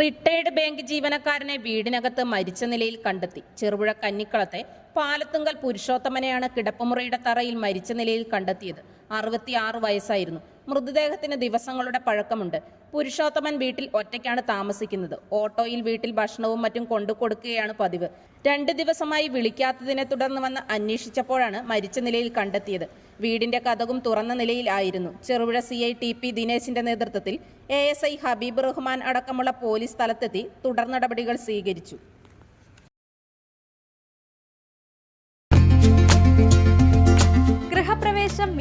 Retired bank ജീവനക്കാരനെ വീടിനകത്ത് മരിച്ച നിലയിൽ കണ്ടെത്തി. ചെറുപുഴ കന്നിക്കളത്തെ പാലത്തുങ്കൽ പുരുഷോത്തമനെയാണ് കിടപ്പുമുറിയുടെ തറയിൽ മരിച്ച നിലയിൽ കണ്ടെത്തിയത്. അറുപത്തിയാറ് വയസ്സായിരുന്നു. മൃതദേഹത്തിന് ദിവസങ്ങളുടെ പഴക്കമുണ്ട്. പുരുഷോത്തമൻ വീട്ടിൽ ഒറ്റയ്ക്കാണ് താമസിക്കുന്നത്. ഓട്ടോയിൽ വീട്ടിൽ ഭക്ഷണവും മറ്റും കൊണ്ടു കൊടുക്കുകയാണ് പതിവ്. രണ്ട് ദിവസമായി വിളിക്കാത്തതിനെ തുടർന്ന് വന്ന് അന്വേഷിച്ചപ്പോഴാണ് മരിച്ച നിലയിൽ കണ്ടെത്തിയത്. വീടിന്റെ കഥകും തുറന്ന നിലയിലായിരുന്നു Cherupuzha C I T P ദിനേശിന്റെ നേതൃത്വത്തിൽ A S I Habeeb Rahman അടക്കമുള്ള പോലീസ് സ്ഥലത്തെത്തി തുടർ നടപടികൾ സ്വീകരിച്ചു.